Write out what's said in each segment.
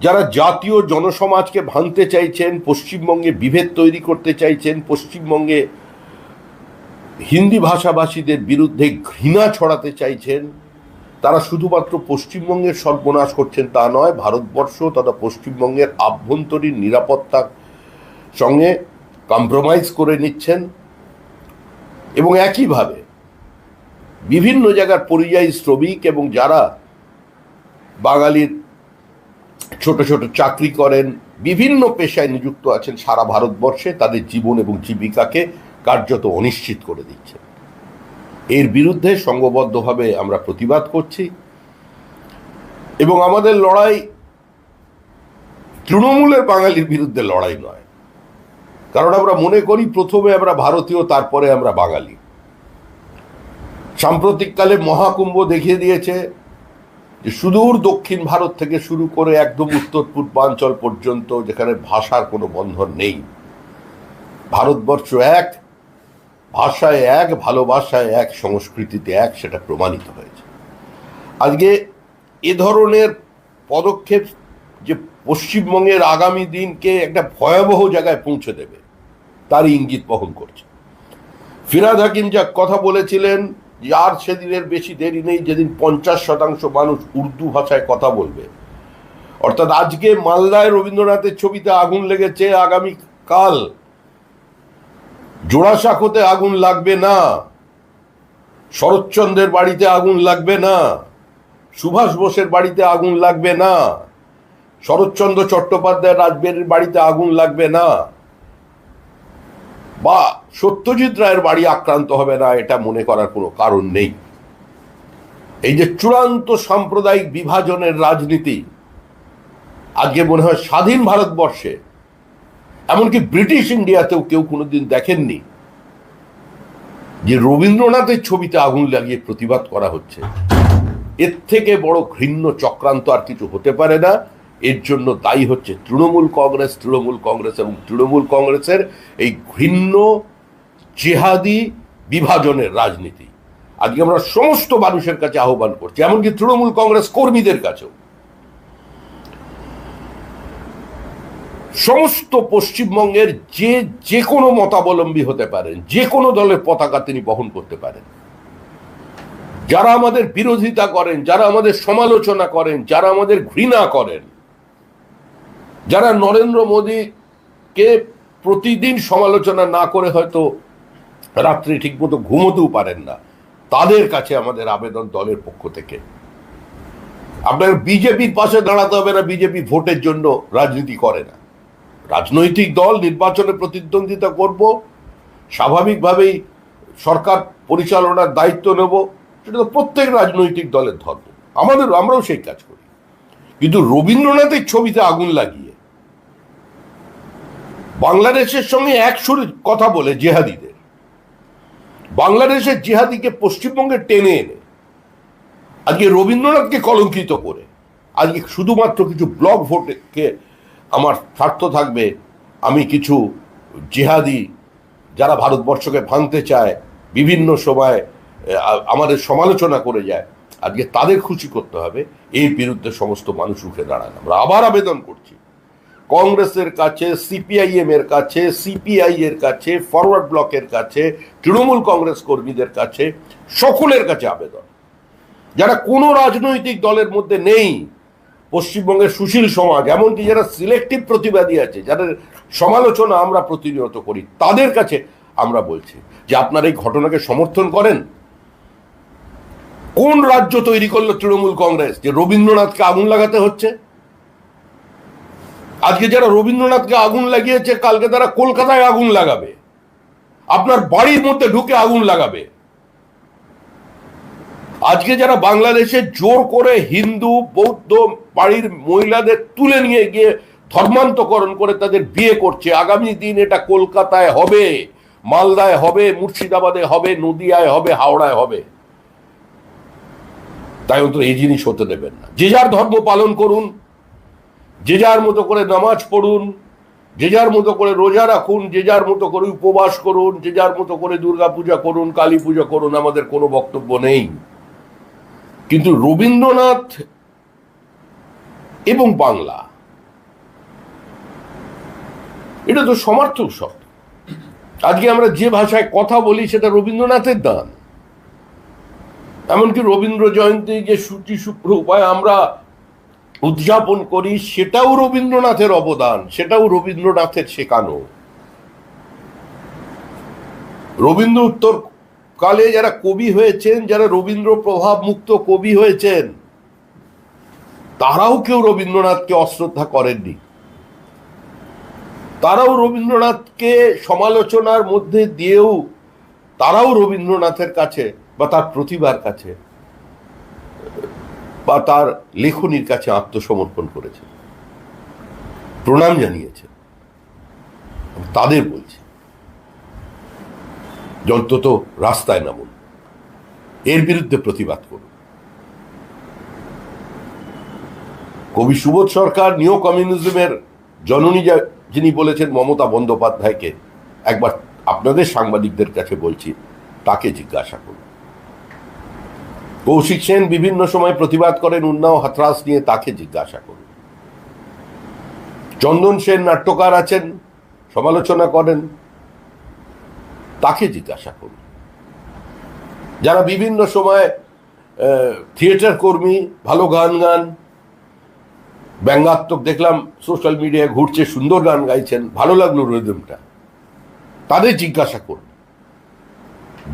যারা জাতীয় জনসমাজকে ভাঙতে চাইছেন, পশ্চিমবঙ্গে বিভেদ তৈরি করতে চাইছেন, পশ্চিমবঙ্গে হিন্দি ভাষাভাষীদের বিরুদ্ধে ঘৃণা ছড়াতে চাইছেন, তারা শুধুমাত্র পশ্চিমবঙ্গের সর্বনাশ করছেন তা নয়, ভারতবর্ষ তথা পশ্চিমবঙ্গের আভ্যন্তরীণ নিরাপত্তার সঙ্গে কম্প্রোমাইজ করে নিচ্ছেন এবং একইভাবে বিভিন্ন জায়গার পরিযায়ী শ্রমিক এবং যারা বাঙালির ছোট ছোট চাকরি করেন, বিভিন্ন পেশায় নিযুক্ত আছেন সারা ভারতবর্ষে, তাদের জীবন এবং জীবিকাকে কার্যত অনিশ্চিত করে দিচ্ছে। এর বিরুদ্ধে সংঘবদ্ধভাবে আমরা প্রতিবাদ করছি এবং আমাদের লড়াই তৃণমূলের বাঙালির বিরুদ্ধে লড়াই নয়। কারণ আমরা মনে করি প্রথমে আমরা ভারতীয়, তারপরে আমরা বাঙালি। সাম্প্রতিককালে মহাকুম্ভ দেখিয়ে দিয়েছে যে সুদূর দক্ষিণ ভারত থেকে শুরু করে একদম উত্তর পূর্বাঞ্চল পর্যন্ত যেখানে ভাষার কোনো বন্ধন নেই। ভারতবর্ষ এক, ভাষায় এক, ভালোবাসায় এক, সংস্কৃতিতে এক, সেটা প্রমাণিত হয়েছে। আজকে এ ধরনের পদক্ষেপ যে পশ্চিমবঙ্গের আগামী দিনকে একটা ভয়াবহ জায়গায় পৌঁছে দেবে, তার ইঙ্গিত বহন করছে। ফিরাদ হাকিম যা কথা বলেছিলেন আর সেদিনের বেশি দেরি নেই যেদিন পঞ্চাশ শতাংশ মানুষ উর্দু ভাষায় কথা বলবে। অর্থাৎ আজকে মালদায় রবীন্দ্রনাথের ছবিতে আগুন লেগেছে আগামী কাল জোড়াসাঁকোতে আগুন লাগবে না। শরৎচন্দ্রের বাড়িতে আগুন লাগবে না। সুভাষ বোসের বাড়িতে আগুন লাগবে না। শরৎচন্দ্র চট্টোপাধ্যায় রাজবেরির বাড়িতে আগুন লাগবে না। বা সত্যজিৎ রায়ের বাড়ি আক্রান্ত হবে না, এটা মনে করার কোনো কারণ নেই। এই যে চূড়ান্ত সাম্প্রদায়িক বিভাজনের রাজনীতি, আজকে মনে হয় স্বাধীন ভারতবর্ষে, এমনকি ব্রিটিশ ইন্ডিয়াতেও কেউ কোনোদিন দেখেননি যে রবীন্দ্রনাথের ছবিতে আগুন লাগিয়ে প্রতিবাদ করা হচ্ছে। এর থেকে বড় ঘৃণ্য চক্রান্ত আর কিছু হতে পারে না। এর জন্য দায়ী হচ্ছে তৃণমূল কংগ্রেস তৃণমূল কংগ্রেস এবং তৃণমূল কংগ্রেসের এই ঘৃণ্য জেহাদি বিভাজনের রাজনীতি। আজকে আমরা সমস্ত মানুষের কাছে আহ্বান করছি, এমনকি তৃণমূল কংগ্রেস কর্মীদের কাছেও। সমস্ত পশ্চিমবঙ্গের যে যে কোনো মতাবলম্বী হতে পারেন, যে কোনো দলের পতাকা তিনি বহন করতে পারেন। যারা আমাদের বিরোধিতা করেন, যারা আমাদের সমালোচনা করেন, যারা আমাদের ঘৃণা করেন যারা নরেন্দ্র মোদীকে প্রতিদিন সমালোচনা না করে হয়তো রাত্রি ঠিকমতো ঘুমোতেও পারেন না, তাদের কাছে আমাদের আবেদন দলের পক্ষ থেকে। আপনার বিজেপির পাশে দাঁড়াতে হবে না, বিজেপি ভোটের জন্য রাজনীতি করে না। রাজনৈতিক দল নির্বাচনে প্রতিদ্বন্দ্বিতা করব, স্বাভাবিকভাবেই সরকার পরিচালনার দায়িত্ব নেব, সেটা তো প্রত্যেক রাজনৈতিক দলের ধর্ম। আমাদের, আমরাও সেই কাজ করি। কিন্তু রবীন্দ্রনাথের ছবিতে আগুন লাগিয়ে বাংলাদেশের সঙ্গে এক সুরে কথা বলে জেহাদিদের। বাংলাদেশের জেহাদিকে পশ্চিমবঙ্গে টেনে এনে আজকে রবীন্দ্রনাথকে কলঙ্কিত করে, আজকে শুধুমাত্র কিছু ব্লক ভোটকে আমার স্বার্থ থাকবে, আমি কিছু জেহাদি যারা ভারতবর্ষকে ভাঙতে চায়, বিভিন্ন সময় আমাদের সমালোচনা করে যায়, আজকে তাদের খুশি করতে হবে, এর বিরুদ্ধে সমস্ত মানুষ উঠে দাঁড়ান। আমরা আবার আবেদন করছি। কংগ্রেসের কাছে সিপিআইএম এর কাছে সিপিআই এর কাছে, ফরওয়ার্ড ব্লকের কাছে, তৃণমূল কংগ্রেস কর্মীদের কাছে, সকলের কাছে আবেদন। যারা কোনো রাজনৈতিক দলের মধ্যে নেই, পশ্চিমবঙ্গের সুশীল সমাজ, এমনকি যারা সিলেক্টিভ প্রতিবাদী আছে, যাদের সমালোচনা আমরা প্রতিনিয়ত করি, তাদের কাছে আমরা বলছি যে আপনারা এই ঘটনাকে সমর্থন করেন। কোন রাজ্য তৈরি করল তৃণমূল কংগ্রেস? যে রবীন্দ্রনাথকে আগুন লাগাতে হচ্ছে? আজকে যারা রবীন্দ্রনাথকে আগুন লাগিয়েছে, কালকে তারা কলকাতায় আগুন লাগাবে। আপনার বাড়ির মধ্যে ঢুকে আগুন লাগাবে। আজকে যারা বাংলাদেশে জোর করে হিন্দু, বৌদ্ধ বাড়ির মহিলাদের তুলে নিয়ে গিয়ে ধর্মান্তকরণ করে তাদের বিয়ে করছে, আগামী দিন এটা কলকাতায় হবে, মালদায় হবে, মুর্শিদাবাদে হবে, নদিয়ায় হবে, হাওড়ায় হবে। তাই অন্তত এই জিনিস হতে দেবেন না। যে যার ধর্ম পালন করুন যে যার মতো করে নামাজ পড়ুন, যে যার মতো করে রোজা রাখুন, যে যার মতো করে উপবাস করুন, যে যার মতো করে দুর্গা পূজা করুন, কালী পূজা করুন, আমাদের কোনো বক্তব্য নেই। কিন্তু রবীন্দ্রনাথ এবং বাংলা, এটা তো সমার্থক শব্দ। আজকে আমরা যে ভাষায় কথা বলি সেটা রবীন্দ্রনাথের দান। এমনকি রবীন্দ্র জয়ন্তী যে সূচি শুক্র উপায় আমরা উদযাপন করি, সেটাও রবীন্দ্রনাথের অবদান, সেটাও রবীন্দ্রনাথের শেখানো। রবীন্দ্র উত্তর কালে যারা কবি হয়েছেন, যারা রবীন্দ্র প্রভাব মুক্ত কবি হয়েছেন, তারাও কেউ রবীন্দ্রনাথকে অশ্রদ্ধা করেননি। তারাও রবীন্দ্রনাথকে সমালোচনার মধ্যে দিয়েও তারাও রবীন্দ্রনাথের কাছে বা তার প্রতিভার কাছে বা তার লেখনির কাছে আত্মসমর্পণ করেছে। প্রণাম জানিয়েছে। তাদের বলছে অন্তত রাস্তায় নামুন। এর বিরুদ্ধে প্রতিবাদ করুন। কবি সুবোধ সরকার নিও কমিউনিজমের জননী যিনি বলেছেন মমতা বন্দ্যোপাধ্যায়কে, একবার আপনাদের সাংবাদিকদের কাছে বলছি, তাকে জিজ্ঞাসা করুন। কৌশিক সেন বিভিন্ন সময় প্রতিবাদ করেন উন্নাও হাতরাস নিয়ে তাকে জিজ্ঞাসা করুন। চন্দন সেন নাট্যকার আছেন, সমালোচনা করেন, তাকে জিজ্ঞাসা করুন। যারা বিভিন্ন সময় থিয়েটার কর্মী, ভালো গান গান, ব্যঙ্গাত্মক দেখলাম, সোশ্যাল মিডিয়ায় ঘুরছে, সুন্দর গান গাইছেন, ভালো লাগল রিদমটা। তাদের জিজ্ঞাসা করুন।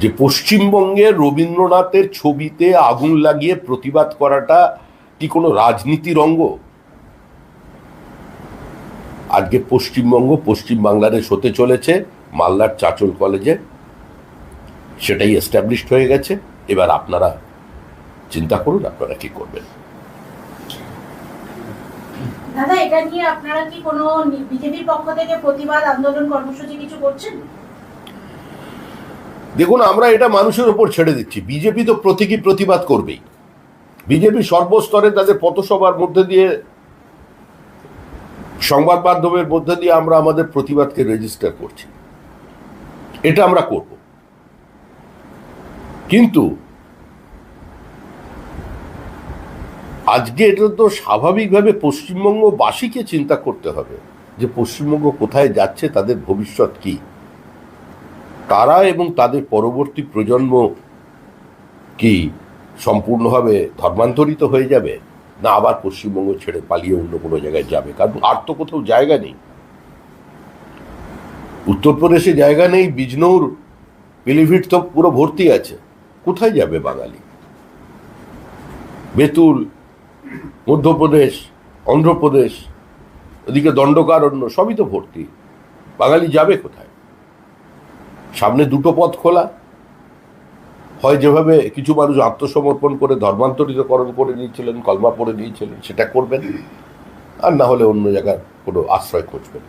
যে পশ্চিমবঙ্গে রবীন্দ্রনাথের ছবিতে আগুন লাগিয়ে প্রতিবাদ করাটা কি কোনো রাজনীতির অঙ্গ? আজকে পশ্চিমবঙ্গ পশ্চিম বাংলাদেশ হতে চলেছে, মালদার চাচল কলেজে। সেটাই এস্টাবলিশড হয়ে গেছে। এবার আপনারা চিন্তা করুন, আপনারা কি করবেন? দাদা, এটা নিয়ে আপনারা কি কোনো বিজেপির পক্ষ থেকে প্রতিবাদ, আন্দোলন, কর্মসূচি কিছু করছেন? দেখুন, আমরা এটা মানুষের ওপর ছেড়ে দিচ্ছি। বিজেপি তো প্রতীকী প্রতিবাদ করবেই। বিজেপি সর্বস্তরে তাদের পথসভার মধ্যে দিয়ে, সংবাদ মাধ্যমের মধ্যে দিয়ে আমরা আমাদের প্রতিবাদকে রেজিস্টার করছি। এটা আমরা করব। কিন্তু, আজকে এটা তো স্বাভাবিকভাবে পশ্চিমবঙ্গবাসীকে চিন্তা করতে হবে যে পশ্চিমবঙ্গ কোথায় যাচ্ছে, তাদের ভবিষ্যৎ কি। তারা এবং তাদের পরবর্তী প্রজন্ম কি সম্পূর্ণভাবে ধর্মান্তরিত হয়ে যাবে? না আবার পশ্চিমবঙ্গ ছেড়ে পালিয়ে অন্য কোনো জায়গায় যাবে? কারণ আর তো কোথাও জায়গা নেই। উত্তরপ্রদেশে জায়গা নেই, বিজনৌর পিলিভিট তো পুরো ভর্তি আছে। কোথায় যাবে বাঙালি? বেতুল, মধ্যপ্রদেশ, অন্ধ্রপ্রদেশ, ওদিকে দণ্ডকারণ্য, সবই তো ভর্তি। বাঙালি যাবে কোথায়? সামনে দুটো পথ খোলা। হয় যেভাবে কিছু মানুষ আত্মসমর্পণ করে ধর্মান্তরিতকরণ করে নিয়েছিলেন কলমা পড়ে নিয়েছিলেন সেটা করবেন আর না হলে অন্য জায়গার কোনো আশ্রয় খুঁজবেন।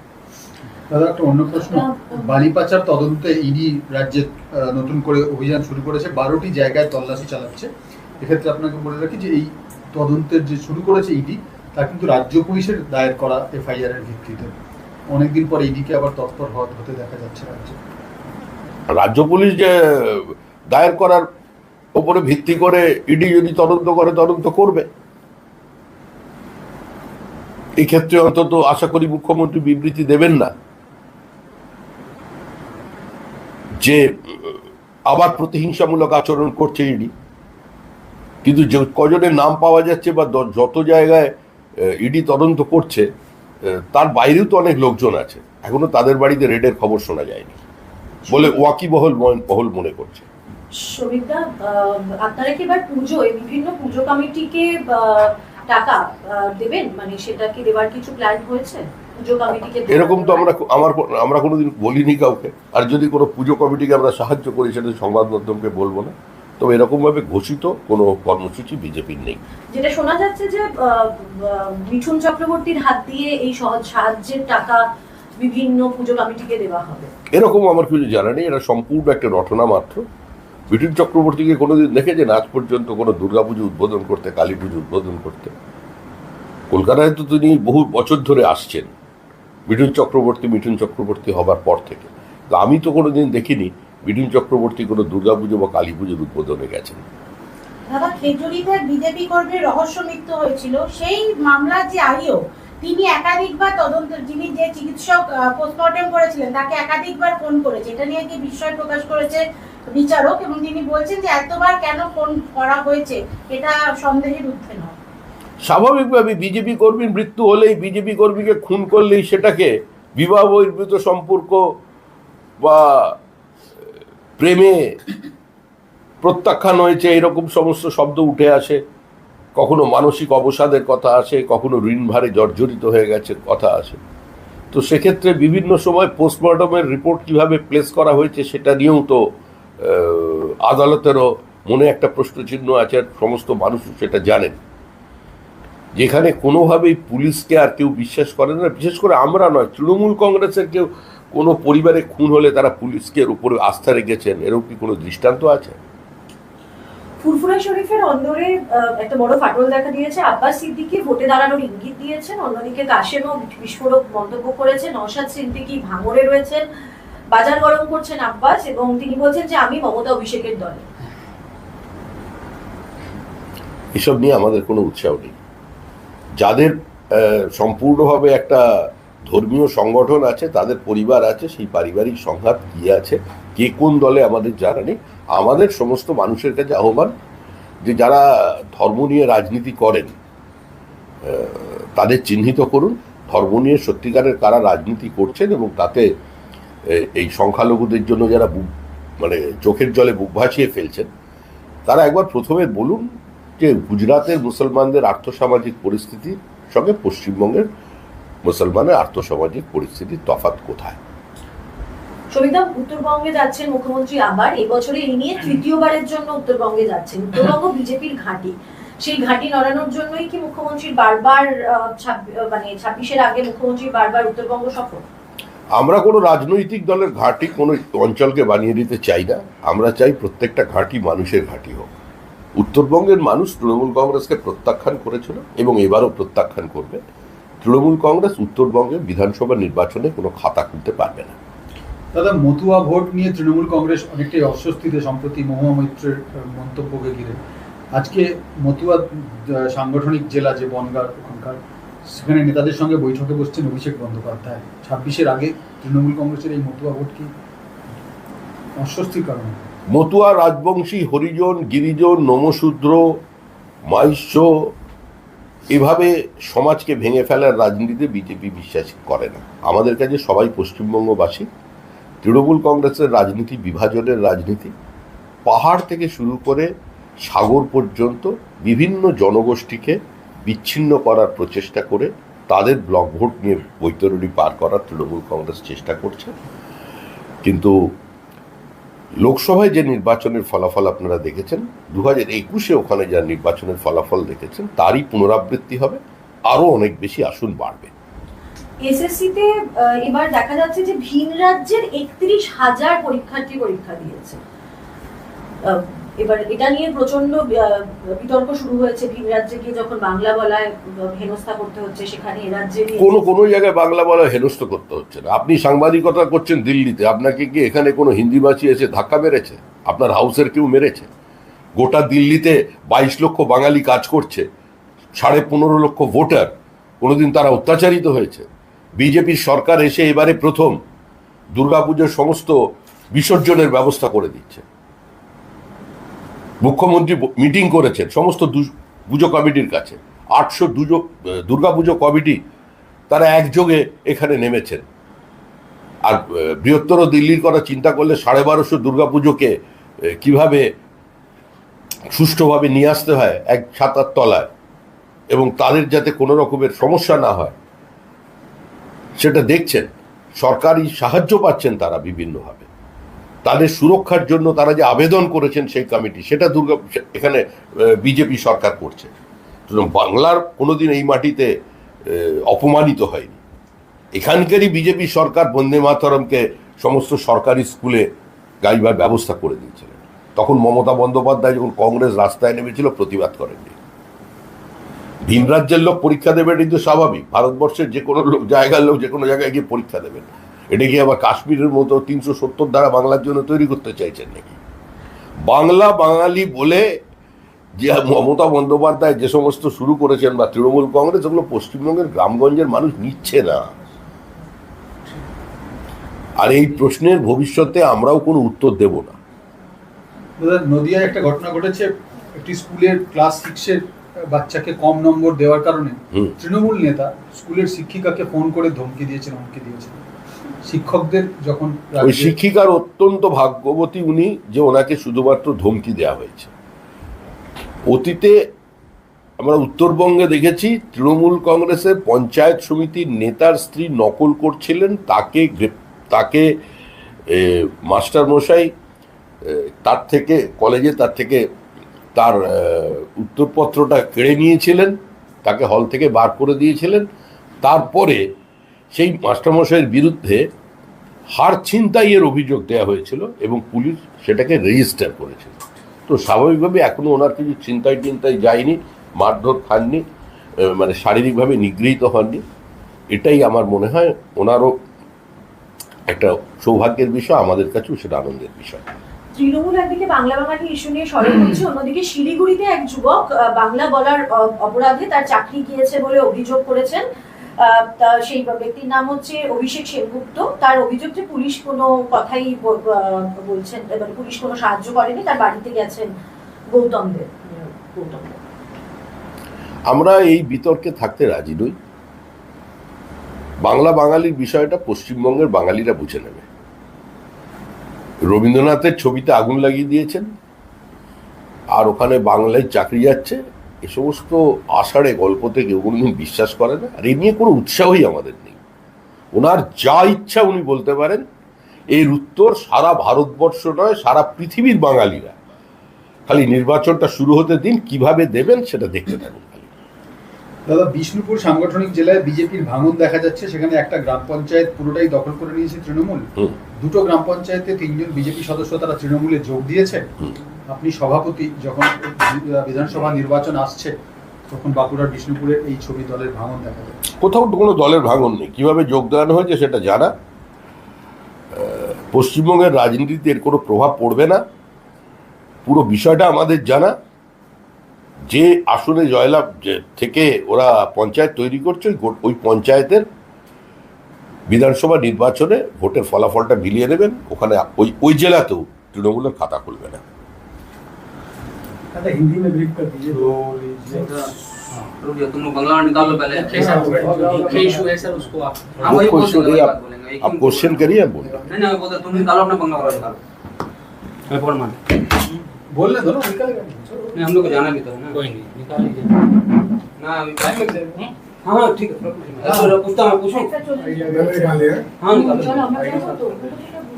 দাদা একটা অন্য প্রশ্ন। বালি পাচার তদন্তে ইডি রাজ্যে নতুন করে অভিযান শুরু করেছে বারোটি জায়গায় তল্লাশি চালাচ্ছে। এক্ষেত্রে আপনাকে বলে রাখি যে এই তদন্তের যে শুরু করেছে ইডি তা কিন্তু রাজ্য পুলিশের দায়ের করা এফআইআর এর ভিত্তিতে। অনেকদিন পর ইডিকে আবার তৎপর হতে দেখা যাচ্ছে রাজ্যে। রাজ্য পুলিশ যে দায়ের করার ওপরে ভিত্তি করে ইডি যদি তদন্ত করে, তদন্ত করবে। এই ক্ষেত্রে অন্তত আশা করি মুখ্যমন্ত্রী বিবৃতি দেবেন না। যে, আবার প্রতিহিংসামূলক আচরণ করছে ইডি। কিন্তু যে কজনের নাম পাওয়া যাচ্ছে বা যত জায়গায় ইডি তদন্ত করছে তার বাইরেও তো অনেক লোকজন আছে। এখনও তাদের বাড়িতে রেডের খবর শোনা যায়নি। বলে ওয়াকিবহল বহল মনে করছে। শ্রমিকদা আহ, আপনারা কি এবার পুজোয় বিভিন্ন পুজো কমিটিকে টাকা দেবেন? মানে সেটা কি দেওয়ার কিছু প্ল্যান হয়েছে? এরকম তো আমরা আমার আমরা কোনোদিন বলিনি কাউকে। আর যদি কোনো পুজো কমিটিকে আমরা সাহায্য করি সেটা সংবাদ মাধ্যমকে বলব না। তবে এরকমভাবে ঘোষিত কোনো কর্মসূচি বিজেপির নেই। যেটা শোনা যাচ্ছে যে মিঠুন চক্রবর্তীর হাত দিয়ে এই সহজ সাহায্যের টাকা বিভিন্ন পুজো কমিটিকে দেওয়া হবে। এরকম আমার কিছু জানা নেই এটা সম্পূর্ণ একটা রটনা মাত্র। বিটুল চক্রবর্তীকে কোনোদিন দেখেছেন? আজ পর্যন্ত কোনো দুর্গাপুজো উদ্বোধন করতে কালী পুজো উদ্বোধন করতে। কলকাতায় তো তিনি বহু বছর ধরে আসছেন। মিঠুন চক্রবর্তী মিঠুন চক্রবর্তী হবার পর থেকে। তো আমি তো কোনোদিন দেখিনি মিঠুন চক্রবর্তী কোনো দুর্গাপুজো বা কালী পুজোর উদ্বোধনে গেছেন। দাদা খেজুরিতে বিজেপি কর্মীর রহস্য মৃত্যু হয়েছিল। সেই মামলার যে আইও তিনি একাধিকবার তদন্ত, যিনি যে চিকিৎসক পোস্টমর্টেম করেছিলেন, তাকে একাধিকবার ফোন করেছে। এটা নিয়ে কি বিস্ময় প্রকাশ করেছে বিচারক এবং তিনি বলছেন যে, এতবার কেন ফোন করা হয়েছে? এটা সন্দেহের ঊর্ধ্বে নয়। স্বাভাবিকভাবে বিজেপি কর্মীর মৃত্যু হলেই বিজেপি কর্মীকে খুন করলেই সেটাকে বিবাহ বহির্ভূত সম্পর্ক বা প্রেমে প্রত্যাখ্যান হয়েছে, এরকম সমস্ত শব্দ উঠে আসে। কখনো মানসিক অবসাদের কথা আসে, কখনো ঋণ ভারে জর্জরিত হয়ে গেছে কথা আসে। তো সেক্ষেত্রে বিভিন্ন সময় পোস্টমর্টমের রিপোর্ট কীভাবে প্লেস করা হয়েছে সেটা নিয়েও তো আদালতেরও মনে একটা প্রশ্নচিহ্ন আছে, আর সমস্ত মানুষ সেটা জানেন। যেখানে কোনোভাবেই পুলিশকে আর কেউ বিশ্বাস করে না, বিশেষ করে আমরা নয়, তৃণমূল কংগ্রেসের কেউ কোনো পরিবারে খুন হলে তারা পুলিশকে উপরে আস্থা রেখেছেন এরকম কি কোনো দৃষ্টান্ত আছে? ফুরফুরা শরীফের অন্দরে একটা বড় ফাটল দেখা দিয়েছে। আব্বাস সিদ্দিকি ভোটে দাঁড়ানোর ইঙ্গিত দিয়েছেন। অন্যদিকে কাশেমও বিস্ফোরক মন্তব্য করেছেন। নওশাদ সিদ্দিকি ভাঙরে রয়েছেন। বাজার গরম করছেন আব্বাস এবং তিনি বলছেন যে, আমি মমতা অভিষেকের দলে। এসব নিয়ে আমাদের কোনো উৎসাহ নেই। যাদের সম্পূর্ণভাবে একটা ধর্মীয় সংগঠন আছে, তাদের পরিবার আছে, সেই পারিবারিক সংঘাত কি আছে, কে কোন দলে আমাদের জানা নেই, আমাদের সমস্ত মানুষের কাছে আহ্বান যে যারা ধর্ম নিয়ে রাজনীতি করেন তাদের চিহ্নিত করুন। ধর্ম নিয়ে সত্যিকারের কারা রাজনীতি করছেন এবং তাতে এই সংখ্যালঘুদের জন্য যারা বুক মানে চোখের জলে বুক ভাসিয়ে ফেলছেন, তারা একবার প্রথমে বলুন যে গুজরাতের মুসলমানদের আর্থসামাজিক পরিস্থিতির সঙ্গে পশ্চিমবঙ্গের মুসলমানের আর্থসামাজিক পরিস্থিতির তফাৎ কোথায়? সবিতা উত্তরবঙ্গে যাচ্ছেন মুখ্যমন্ত্রী আবার। এবছরে এই নিয়ে তৃতীয়বারের জন্য উত্তরবঙ্গে যাচ্ছেন। উত্তরবঙ্গ বিজেপির ঘাঁটি। সেই ঘাঁটি নড়ানোর জন্যই কি মুখ্যমন্ত্রীর বারবার মানে ছাব্বিশের আগে মুখ্যমন্ত্রী বারবার উত্তরবঙ্গ সফর আমরা কোনো রাজনৈতিক দলের ঘাঁটি কোনো অঞ্চলকে বানিয়ে দিতে চাই না। আমরা চাই প্রত্যেকটা ঘাঁটি মানুষের ঘাঁটি হোক। উত্তরবঙ্গের মানুষ তৃণমূল কংগ্রেসকে প্রত্যাখ্যান করেছিল এবং এবারও প্রত্যাখ্যান করবে। তৃণমূল কংগ্রেস উত্তরবঙ্গে বিধানসভা নির্বাচনে কোনো খাতা খুলতে পারবে না। দাদা মতুয়া ভোট নিয়ে তৃণমূল কংগ্রেস অনেকটাই অস্বস্তিতে সম্প্রতি মহুয়া মৈত্রের মন্তব্যকে ঘিরে। আজকে মতুয়া সাংগঠনিক জেলা যে বনগাঁ ওখানকার সেখানে নেতাদের সঙ্গে বৈঠকে বসছেন অভিষেক বন্দ্যোপাধ্যায়। ছাব্বিশের আগে তৃণমূল কংগ্রেসের এই মতুয়া ভোট কি অস্বস্তির কারণ? মতুয়া রাজবংশী হরিজন গিরিজন নমশূদ্র মাইশ্য এভাবে সমাজকে ভেঙে ফেলার রাজনীতিতে বিজেপি বিশ্বাস করে না। আমাদের কাছে সবাই পশ্চিমবঙ্গবাসী। তৃণমূল কংগ্রেসের রাজনীতি, বিভাজনের রাজনীতি, পাহাড় থেকে শুরু করে সাগর পর্যন্ত বিভিন্ন জনগোষ্ঠীকে বিচ্ছিন্ন করার প্রচেষ্টা করে তাদের ব্লক ভোট নিয়ে বৈতরণী পার করার তৃণমূল কংগ্রেস চেষ্টা করছে। কিন্তু লোকসভায় যে নির্বাচনের ফলাফল আপনারা দেখেছেন দু হাজার একুশে ওখানে যা নির্বাচনের ফলাফল দেখেছেন, তারই পুনরাবৃত্তি হবে, আরও অনেক বেশি আসন বাড়বে। এসএসসিতে এবার দেখা যাচ্ছে যে ভিন রাজ্যের একত্রিশ হাজার পরীক্ষার্থী পরীক্ষা দিয়েছে। এবার এটা নিয়ে প্রচণ্ড বিতর্ক শুরু হয়েছে ভিন রাজ্যে গিয়ে যখন বাংলা বলায় হেনস্থা করতে হচ্ছে, সেখানে এ রাজ্যে কোনো কোনো জায়গায় বাংলা বলা হেনস্থ করতে হচ্ছে না। আপনি সাংবাদিকতা করছেন দিল্লিতে, আপনাকে কি এখানে কোনো হিন্দিভাষী এসে ধাক্কা মেরেছে? আপনার হাউসের কেউ মেরেছে? গোটা দিল্লিতে বাইশ লক্ষ বাঙালি কাজ করছে, সাড়ে পনেরো লক্ষ ভোটার, কোনোদিন তারা অত্যাচারিত হয়েছে। বিজেপির সরকার এসে এবারে প্রথম দুর্গাপুজোর সমস্ত বিসর্জনের ব্যবস্থা করে দিচ্ছে। মুখ্যমন্ত্রী মিটিং করেছেন, সমস্ত পুজো কমিটির কাছে। আটশো দুজো দুর্গাপুজো কমিটি তারা একযোগে এখানে নেমেছেন। আর বৃহত্তর দিল্লির কথা চিন্তা করলে সাড়ে বারোশো দুর্গাপুজোকে কীভাবে সুষ্ঠুভাবে নিয়ে আসতে হয় এক ছাতার তলায় এবং তাদের যাতে কোনো রকমের সমস্যা না হয়, সেটা দেখছেন। সরকারি সাহায্য পাচ্ছেন তারা বিভিন্নভাবে। তাদের সুরক্ষার জন্য তারা যে আবেদন করেছেন সেই কমিটি, সেটা দুর্গা, এখানে বিজেপি সরকার করছে। বাংলার কোনোদিন এই মাটিতে অপমানিত হয়নি। এখানকারই বিজেপি সরকার বন্দে মাতরমকে সমস্ত সরকারি স্কুলে গাইবার ব্যবস্থা করে দিয়েছিলেন। তখন মমতা বন্দ্যোপাধ্যায় যখন কংগ্রেস রাস্তায় নেমেছিল, প্রতিবাদ করেননি। ভিন রাজ্যের লোক পরীক্ষা দেবে কিন্তু স্বাভাবিক। ভারতবর্ষের যে কোনো লোক, জায়গার লোক যে কোনো জায়গায় গিয়ে পরীক্ষা দেবেন। এটা কি আবার কাশ্মীরের মতো তিনশো সত্তর ধারা বাংলার জন্য তৈরি করতে চাইছেন নাকি? বাংলা বাঙালি বলে যে মমতা বন্দ্যোপাধ্যায় যে সমস্ত শুরু করেছেন বা তৃণমূল কংগ্রেস ওগুলো পশ্চিমবঙ্গের গ্রামগঞ্জের মানুষ নিচ্ছে না। আর এই প্রশ্নের ভবিষ্যতে আমরাও কোনো উত্তর দেব না। নদিয়ায় একটা ঘটনা ঘটেছে একটি স্কুলের ক্লাস সিক্সের বাচ্চাকে কম নম্বর দেওয়ার কারণে। তৃণমূল নেতা স্কুলের শিক্ষিকাকে ফোন করে ধমকি দিয়েছেন হুমকি দিয়েছেন। শিক্ষকদের যখন ওই শিক্ষিকার অত্যন্ত ভাগ্যবতী উনি যে ওনাকে শুধুমাত্র ধমকি দেওয়া হয়েছে। অতীতে আমরা উত্তরবঙ্গে দেখেছি তৃণমূল কংগ্রেসের পঞ্চায়েত সমিতির নেতার স্ত্রী নকল করছিলেন তাকে তাকে মাস্টার মশাই তার থেকে কলেজে তার থেকে তার উত্তরপত্রটা কেড়ে নিয়েছিলেন তাকে হল থেকে বার করে দিয়েছিলেন। তারপরে সেই মাস্টারমশাইয়ের বিরুদ্ধে হার ছিনতাইয়ের অভিযোগ দেওয়া হয়েছিল এবং পুলিশ সেটাকে রেজিস্টার করেছিল। তো স্বাভাবিকভাবে এখনও ওনার কিছু চিন্তায় টিন্তায় যায়নি, মারধর খাননি মানে শারীরিকভাবে নিগৃহীত হননি। এটাই আমার মনে হয় ওনারও একটা সৌভাগ্যের বিষয়, আমাদের কাছেও সেটা আনন্দের বিষয়। তৃণমূল একদিকে বাংলা বাঙালি ইস্যু নিয়ে সরব হচ্ছে, অন্যদিকে শিলিগুড়িতে এক যুবক বাংলা বলার অপরাধে তার চাকরি গিয়েছে বলে অভিযোগ করেছেন। সেই ব্যক্তির নাম হচ্ছে অভিষেক সেনগুপ্ত। তার অভিযোগ যে পুলিশ কোনো কথাই বলছেন মানে পুলিশ কোনো সাহায্য করেনি, তার বাড়িতে গেছেন গৌতম দেব। গৌতম আমরা এই বিতর্কে থাকতে রাজি নই। বাংলা বাঙালির বিষয়টা পশ্চিমবঙ্গের বাঙালিরা বুঝে নেবে। রবীন্দ্রনাথের ছবিতে আগুন লাগিয়ে দিয়েছেন, আর ওখানে বাংলায় চাকরি যাচ্ছে এ সমস্ত আষাঢ়ে গল্পতে কেউ কোনোদিন বিশ্বাস করে না। আর এ নিয়ে কোনো উৎসাহই আমাদের নেই। ওনার যা ইচ্ছা উনি বলতে পারেন। এর উত্তর সারা ভারতবর্ষ নয়, সারা পৃথিবীর বাঙালিরা। খালি নির্বাচনটা শুরু হতে দিন, কীভাবে দেবেন সেটা দেখতে থাকুন। দাদা বিষ্ণুপুর সাংগঠনিক জেলায় বিজেপির ভাঙন দেখা যাচ্ছে। সেখানে একটা গ্রাম পঞ্চায়েত পুরোটাই দখল করে নিয়েছে তৃণমূল। দুটো গ্রাম পঞ্চায়েতে তিনজন বিজেপি সদস্য তারা তৃণমূলে যোগ দিয়েছে। আপনি সভাপতি যখন বিধানসভা নির্বাচন আসছে তখন বাঁকুড়ার বিষ্ণুপুরের এই ছবি দলের ভাঙন দেখা যাচ্ছে। কোথাও কোনো দলের ভাঙন নেই। কীভাবে যোগদান হয়েছে সেটা জানা? পশ্চিমবঙ্গের রাজনীতিতে এর কোনো প্রভাব পড়বে না। পুরো বিষয়টা আমাদের জানা। যে আসনে জয়লাভ যে- থেকে ওরা পঞ্চায়েত তৈরি করছে ওই গো- ওই পঞ্চায়েতের বিধানসভা নির্বাচনে ভোটের ফলাফলটা মিলিয়ে নেবেন ওখানে ওই ওই জেলাতেও তৃণমূলের খাতা খুলবে না हिंदी में ब्रीफ कर दीजिए रुक जाओ तुम लोग बंगला में निकाल लो पहले कैसा क्या इशू है सर उसको आप हाँ वो वही कोई बोल issue देंगे नहीं, वही आप- बात बोलेंगे एक आप ही क्वेश्चन करिए हम बोल नहीं बोलने दो ना? निकल हम लोग को जाना भी तो है ना? कोई नहीं निकाल लीजिए ना टाइम लग जाएगा। हम्म? हाँ, हाँ, ठीक है हाँ। पूछता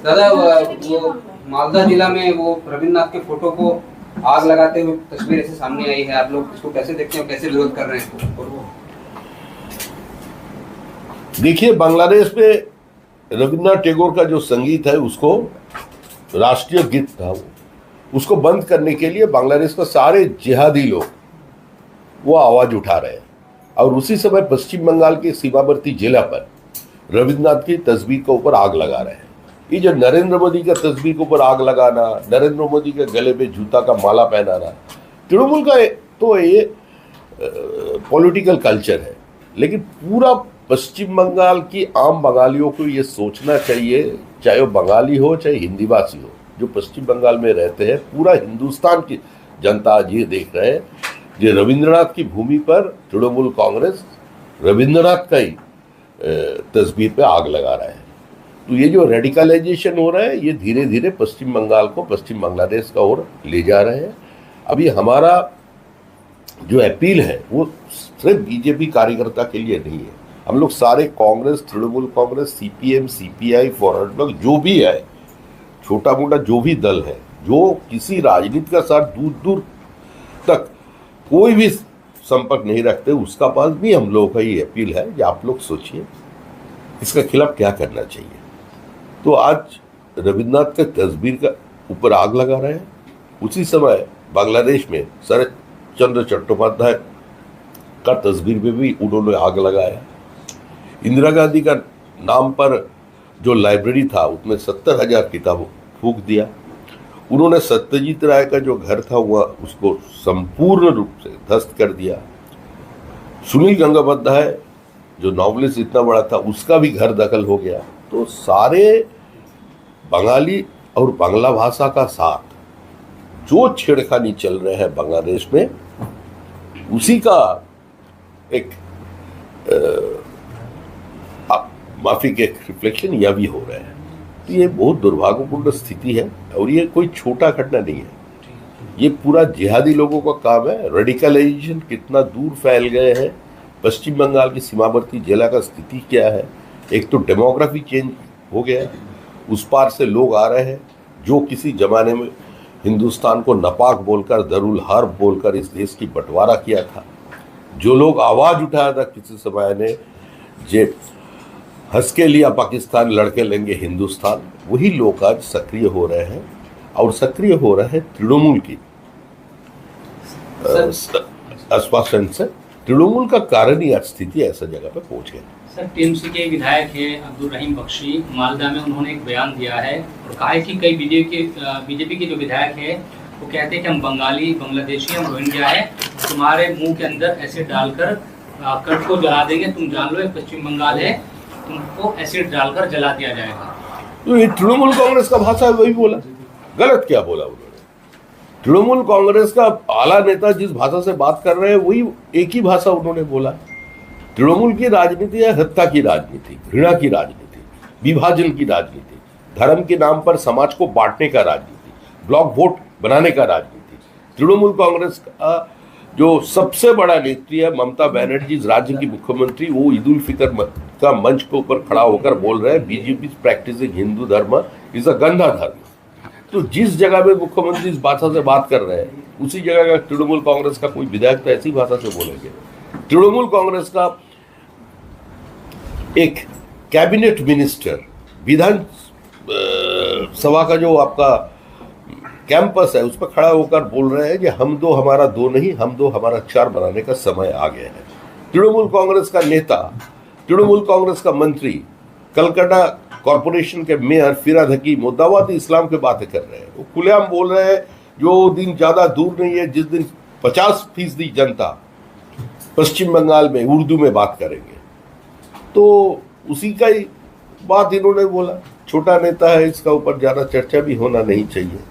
दादा वो मालदा जिला में वो रविन्द्रनाथ के फ़ोटो को आग लगाते हुए तस्वीर ऐसे सामने आई है। आप लोग इसको कैसे देखते हैं कैसे विरोध कर रहे हैं? देखिए बांग्लादेश में रविन्द्रनाथ टैगोर का जो संगीत है उसको राष्ट्रीय गीत था वो। उसको बंद करने के लिए बांग्लादेश का सारे जिहादी लोग वो आवाज़ उठा रहे हैं। और उसी समय पश्चिम बंगाल के सीमावर्ती जिला पर रविन्द्रनाथ की तस्वीर के ऊपर आग लगा रहे हैं। ये जो नरेंद्र मोदी का तस्वीर के ऊपर आग लगाना, नरेंद्र मोदी के गले में जूता का माला पहनाना, तृणमूल का तो ये पॉलिटिकल कल्चर है। लेकिन पूरा पश्चिम बंगाल की आम बंगालियों को ये सोचना चाहिए, चाहे वो बंगाली हो, चाहे हिंदी भाषी हो। जो पश्चिम बंगाल में रहते हैं, पूरा हिंदुस्तान की जनता आज ये देख रहे हैं कि रविंद्रनाथ की भूमि पर तृणमूल कांग्रेस रविंद्रनाथ का ही तस्वीर पे आग लगा रहा है। तो ये जो रेडिकलाइजेशन हो रहा है, ये धीरे धीरे पश्चिम बंगाल को, पश्चिम बांग्लादेश का ओर ले जा रहे हैं। अभी हमारा जो अपील है, वो सिर्फ़ बीजेपी कार्यकर्ता के लिए नहीं है। हम लोग सारे कांग्रेस, तृणमूल कांग्रेस सीपीएम सीपीआई फॉरवर्ड ब्लॉक जो भी है छोटा मोटा जो भी दल है, जो किसी राजनीति का साथ दूर दूर तक कोई भी संपर्क नहीं रखते, उसका पास भी हम लोगों का ये अपील है कि आप लोग सोचिए, इसका खिलाफ क्या करना चाहिए। तो आज रविन्द्रनाथ के तस्वीर का ऊपर आग लगा रहे हैं। उसी समय बांग्लादेश में शरद चंद्र चट्टोपाध्याय का तस्वीर पे भी उन्होंने आग लगाया। इंदिरा गांधी का नाम पर जो लाइब्रेरी था, उसमें सत्तर हज़ार किताब फूक दिया। उन्होंने सत्यजीत राय का जो घर था, वह उसको संपूर्ण रूप से ध्वस्त कर दिया। सुनील गंगोपाध्याय, जो नॉवलिस्ट इतना बड़ा था, उसका भी घर दखल हो गया। तो सारे बंगाली और बांग्ला भाषा का साथ, जो छेड़खानी चल रहे हैं बांग्लादेश में, उसी का एक आप माफ़ी के रिफ्लेक्शन यह भी हो रहे हैं। तो ये बहुत दुर्भाग्यपूर्ण स्थिति है और ये कोई छोटा घटना नहीं है। ये पूरा जिहादी लोगों का काम है। रेडिकलाइजेशन कितना दूर फैल गए हैं। पश्चिम बंगाल की सीमावर्ती जिला का स्थिति क्या है? एक तो डेमोग्राफी चेंज हो गया है। उस पार से लोग आ रहे हैं। जो किसी जमाने में हिंदुस्तान को नपाक बोलकर, दरुल हर्ब बोलकर इस देश की बंटवारा किया था। जो लोग आवाज़ उठाया था किसी समय ने, जे हंस के लिया पाकिस्तान लड़के लेंगे हिंदुस्तान। वही लोग आज सक्रिय हो रहे हैं और सक्रिय हो रहे हैं तृणमूल की। आश्वासन से तृणमूल का कारण ही आज स्थिति ऐसा जगह पे पहुँच गया सर टीएमसी के विधायक है अब्दुल रहीम बख्शी। मालदा में उन्होंने एक बयान दिया है और कहा है कि कई बीजेपी के बीजेपी के जो विधायक है वो कहते हैं कि हम बंगाली बांग्लादेशी हम रोहिंग्या है तुम्हारे मुँह के अंदर ऐसे डालकर कट को जला देंगे तुम जान लो ये पश्चिम बंगाल है तुमको एसिड डालकर जला दिया जाएगा। तो ये तृणमूल कांग्रेस का भाषा वही बोला। गलत क्या बोला उन्होंने? तृणमूल कांग्रेस का आला नेता जिस भाषा से बात कर रहे हैं, वही एक ही भाषा उन्होंने बोला। तृणमूल की राजनीति है, हत्या की राजनीति, घृणा की राजनीति, विभाजन की राजनीति, धर्म के नाम पर समाज को बांटने का राजनीति, ब्लॉक वोट बनाने का राजनीति। तृणमूल कांग्रेस का जो सबसे बड़ा नेत्री है, ममता बनर्जी राज्य की मुख्यमंत्री, वो ईद उल फितर का मंच के ऊपर खड़ा होकर बोल रहे हैं, बीजेपी प्रैक्टिसिंग हिंदू धर्म इज़ अ गंदा धर्म. तो जिस जगह में मुख्यमंत्री इस भाषा से बात कर रहे हैं, उसी जगह का तृणमूल कांग्रेस का कोई विधायक तो ऐसी भाषा से बोलेंगे। तृणमूल कांग्रेस का एक कैबिनेट मिनिस्टर, विधान सभा का जो आपका कैंपस है, उस पर खड़ा होकर बोल रहे हैं कि हम दो, हमारा दो नहीं, हम दो, हमारा चार बनाने का समय आ गया है। तृणमूल कांग्रेस का नेता, तृणमूल कांग्रेस का मंत्री, कलकत्ता कॉरपोरेशन के मेयर फिराद हकीम मुद्दावादी इस्लाम की बातें कर रहे हैं। वो खुलेआम बोल रहे हैं, जो दिन ज़्यादा दूर नहीं है, जिस दिन पचास फ़ीसदी जनता पश्चिम बंगाल में, उर्दू में बात करेंगे। तो उसी का ही बात इन्होंने बोला। छोटा नेता है, इसका ऊपर ज़्यादा चर्चा भी होना नहीं चाहिए।